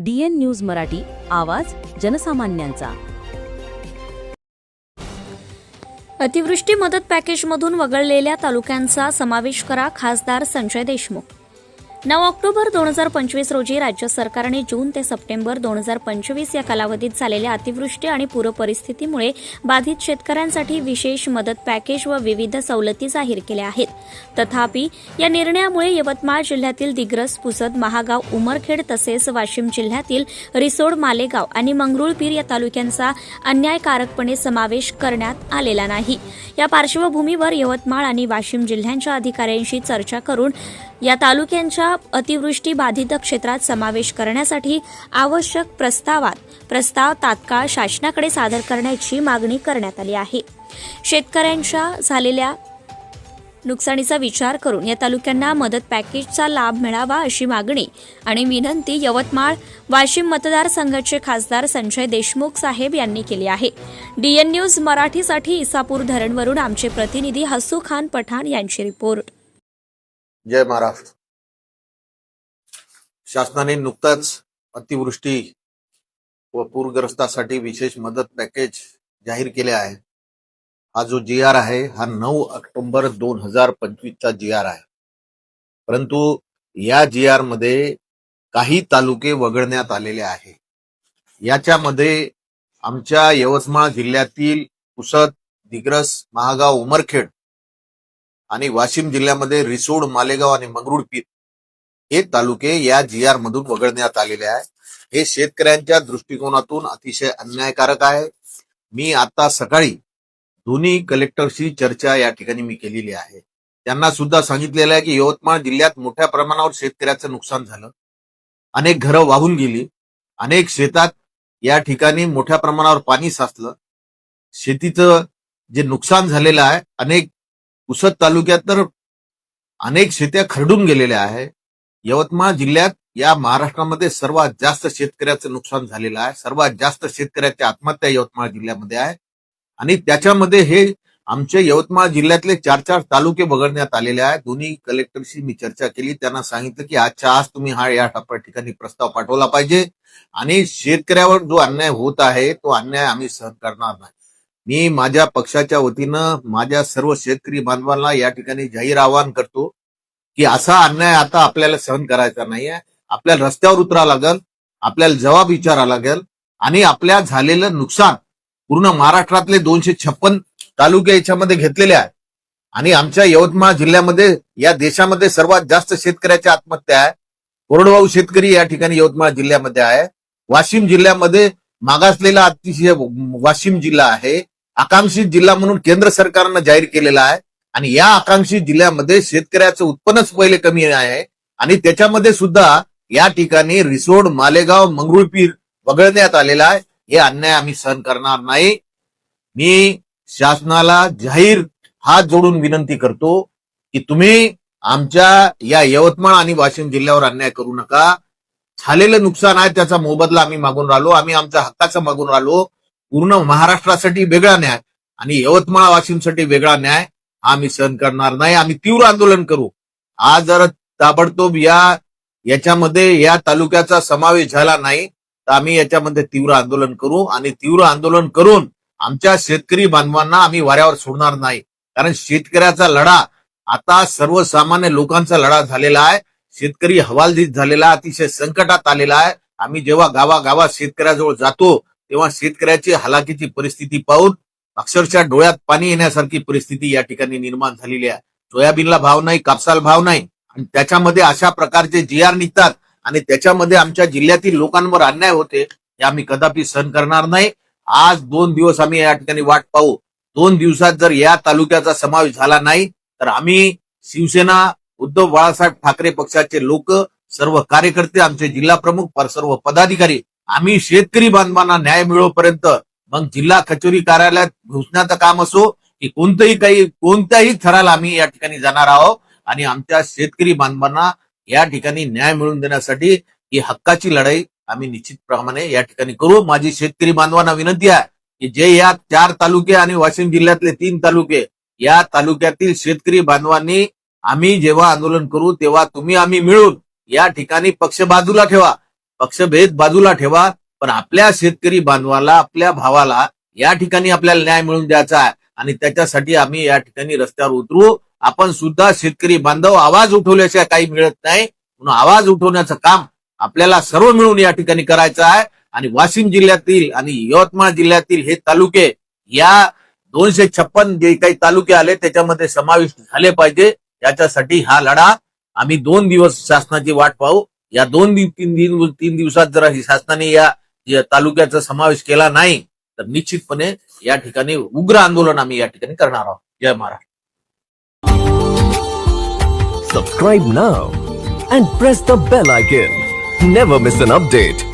DN news Marathi आवाज जनसामान्यांचा. अतिवृष्टी मदत पॅकेजमधून वगळलेल्या तालुक्यांचा समावेश करा खासदार संजय देशमुख. नऊ ऑक्टोबर दोन हजार पंचवीस रोजी राज्य सरकारने जून ते सप्टेंबर दोन हजार पंचवीस या कालावधीत झालेल्या अतिवृष्टी आणि पूरपरिस्थितीमुळे बाधित शेतकऱ्यांसाठी विशेष मदत पॅकेज व विविध सवलती जाहीर केल्या आहेत. तथापि या निर्णयामुळे यवतमाळ जिल्ह्यातील दिग्रस पुसद महागाव उमरखेड तसेच वाशिम जिल्ह्यातील रिसोड मालेगाव आणि मंगरुळपीर या तालुक्यांचा अन्यायकारकपणे समावेश करण्यात आलेला नाही. या पार्श्वभूमीवर यवतमाळ आणि वाशिम जिल्ह्यांच्या अधिकाऱ्यांशी चर्चा करून या तालुक्यांच्या अतिवृष्टी बाधित क्षेत्रात समावेश करण्यासाठी आवश्यक प्रस्तावात प्रस्ताव तात्काळ शासनाकडे सादर करण्याची मागणी करण्यात आली आहे. शेतकऱ्यांच्या झालेल्या नुकसानीचा विचार करून या तालुक्यांना मदत पॅकेजचा लाभ मिळावा अशी मागणी आणि विनंती यवतमाळ वाशिम मतदारसंघाचे खासदार संजय देशमुख साहेब यांनी केली आहे. डीएन न्यूज मराठीसाठी इसापूर धरणवरून आमचे प्रतिनिधी हसू खान पठाण यांची रिपोर्ट. जय महाराष्ट्र. शासनाने नुकताच अतिवृष्टी व पूरग्रस्तासाठी विशेष मदत पॅकेज जाहीर केले आहे. हा जो जी आर आहे हा नऊ ऑक्टोबर दोन हजार पंचवीसचा जी आर आहे. परंतु या जी आरमध्ये काही तालुके वगळण्यात आलेले आहे. याच्यामध्ये आमच्या यवतमाळ जिल्ह्यातील पुसद दिग्रस महागाव उमरखेड आणि वाशिम जिल्ह्यामध्ये रिसोड मालेगाव आणि मंगरुळपीर हे तालुके या जी आर मधून वगळण्यात आलेले आहे. हे शेतकऱ्यांच्या दृष्टिकोनातून अतिशय अन्यायकारक आहे. मी आता सकाळी दोन्ही कलेक्टरशी चर्चा या ठिकाणी मी केलेली आहे. त्यांना सुद्धा सांगितलेलं आहे की यवतमाळ जिल्ह्यात मोठ्या प्रमाणावर शेतकऱ्याचं नुकसान झालं. अनेक घरं वाहून गेली. अनेक शेतात या ठिकाणी मोठ्या प्रमाणावर पाणी साचलं. शेतीचं जे नुकसान झालेलं आहे अनेक पुसद तालुक्यात तर अनेक शेत्या खरडून गेलेल्या आहे. यवतमाळ जिल्ह्यात या महाराष्ट्रामध्ये सर्वात जास्त शेतकऱ्याचं नुकसान झालेलं आहे. सर्वात जास्त शेतकऱ्याच्या आत्महत्या यवतमाळ जिल्ह्यामध्ये आहे. आणि त्याच्यामध्ये हे आमचे यवतमाळ जिल्ह्यातले चार चार तालुके वगळण्यात आलेले आहेत दोन्ही कलेक्टरशी मी चर्चा केली. त्यांना सांगितलं की आजच्या आज तुम्ही हा या टप्प्या ठिकाणी प्रस्ताव पाठवला पाहिजे. आणि शेतकऱ्यावर जो अन्याय होत आहे तो अन्याय आम्ही सहन करणार नाही. मी माझ्या पक्षाच्या वतीनं माझ्या सर्व शेतकरी बांधवांना या ठिकाणी जाहीर आवाहन करतो की असा अन्याय आता आपल्याला सहन करायचा नाहीये. आपल्याला रस्त्यावर उतरावं लागेल आपल्याला जबाब विचारावा लागेल आणि आपल्या झालेलं नुकसान पूर्ण महाराष्ट्रातले दोनशे छप्पन तालुके याच्यामध्ये घेतलेले आहे आणि आमच्या यवतमाळ जिल्ह्यामध्ये या देशामध्ये सर्वात जास्त शेतकऱ्याच्या आत्महत्या आहे. कोरडवाहू शेतकरी या ठिकाणी यवतमाळ जिल्ह्यामध्ये आहे. वाशिम जिल्ह्यामध्ये मागासलेला अतिशय वाशिम जिल्हा आहे. आकांक्षित जिल्हा म्हणून केंद्र सरकारनं जाहीर केलेला आहे. आणि या आकांक्षित जिल्ह्यामध्ये शेतकऱ्याचं उत्पन्नच पहिले कमी आहे. आणि त्याच्यामध्ये सुद्धा या ठिकाणी रिसोड मालेगाव मंगरुळपीर वगळण्यात आलेला आहे. हे अन्याय आम्ही सहन करणार नाही. मी शासनाला जाहीर हात जोडून विनंती करतो की तुम्ही आमच्या या यवतमाळ आणि वाशिम जिल्ह्यावर अन्याय करू नका. झालेलं नुकसान आहे त्याचा मोबदला आम्ही मागून राहिलो. आम्ही आमच्या हक्काचा मागून राहिलो. पूर्ण महाराष्ट्रासाठी वेगळा न्याय आणि यवतमाळ वाशिमसाठी वेगळा न्याय आम्ही सहन करणार नाही. आम्ही तीव्र आंदोलन करू. आज जर ताबडतोब या याच्यामध्ये या तालुक्याचा समावेश झाला नाही तर आम्ही याच्यामध्ये तीव्र आंदोलन करू आणि तीव्र आंदोलन करून आमच्या शेतकरी बांधवांना आम्ही वाऱ्यावर सोडणार नाही. कारण शेतकऱ्याचा लढा आता सर्वसामान्य लोकांचा लढा झालेला आहे. शेतकरी हवालदित झालेला अतिशय संकटात आलेला आहे. आम्ही जेव्हा गावागावात शेतकऱ्याजवळ जातो तेव्हा शेतकऱ्याची हलाखीची परिस्थिती पाहून अक्षरशः डोळ्यात पाणी येण्यासारखी परिस्थिती या ठिकाणी निर्माण झालेली आहे. सोयाबीनला भाव नाही कापसाला भाव नाही. आणि त्याच्यामध्ये अशा प्रकारचे जी आर निघतात आणि त्याच्यामध्ये आमच्या जिल्ह्यातील लोकांवर अन्याय होते हे आम्ही कदापि सहन करणार नाही. आज दोन दिवस आम्ही या ठिकाणी वाट पाहू. दोन दिवसात जर या तालुक्याचा समावेश झाला नाही तर आम्ही शिवसेना उद्धव बाळासाहेब ठाकरे पक्षाचे लोक सर्व कार्यकर्ते आमचे जिल्हा प्रमुख सर्व पदाधिकारी आम्ही शेतकरी बांधवांना न्याय मिळवपर्यंत मग जिल्हा कचोरी कार्यालयात घुसण्याचं काम असो की कोणतंही काही कोणत्याही थराला आम्ही या ठिकाणी जाणार आहोत. आणि आमच्या शेतकरी बांधवांना या ठिकाणी न्याय मिळवून देण्यासाठी ही हक्काची लढाई आम्ही निश्चितप्रमाणे या ठिकाणी करू. माझी शेतकरी बांधवांना विनंती आहे की जे या चार तालुके आणि वाशिम जिल्ह्यातले तीन तालुके या तालुक्यातील शेतकरी बांधवांनी आम्ही जेव्हा आंदोलन करू तेव्हा तुम्ही आम्ही मिळून या ठिकाणी पक्ष बाजूला ठेवा. पक्षभेद बाजूला ठेवा पण आपल्या शेतकरी बांधवाला आपल्या भावाला या ठिकाणी आपल्याला न्याय मिळवून द्यायचा आहे. आणि त्याच्यासाठी आम्ही या ठिकाणी रस्त्यावर उतरू. आपण सुद्धा शेतकरी बांधव आवाज उठवल्याशिवाय काही मिळत नाही. म्हणून आवाज उठवण्याचं काम आपल्याला सर्व मिळून या ठिकाणी करायचं आहे. आणि वाशिम जिल्ह्यातील आणि यवतमाळ जिल्ह्यातील हे तालुके या दोनशे छप्पन जे काही तालुके आले त्याच्यामध्ये समाविष्ट झाले पाहिजे. याच्यासाठी हा लढा आम्ही दोन दिवस शासनाची वाट पाहू. या दोन तीन दिन तीन दिवसात जर शासनाने या तालुक्याचा समावेश केला नाही तर निश्चितपणे या ठिकाणी उग्र आंदोलन आम्ही या ठिकाणी करणार आहोत. जय Maharashtra. Subscribe now and press the bell icon never miss an update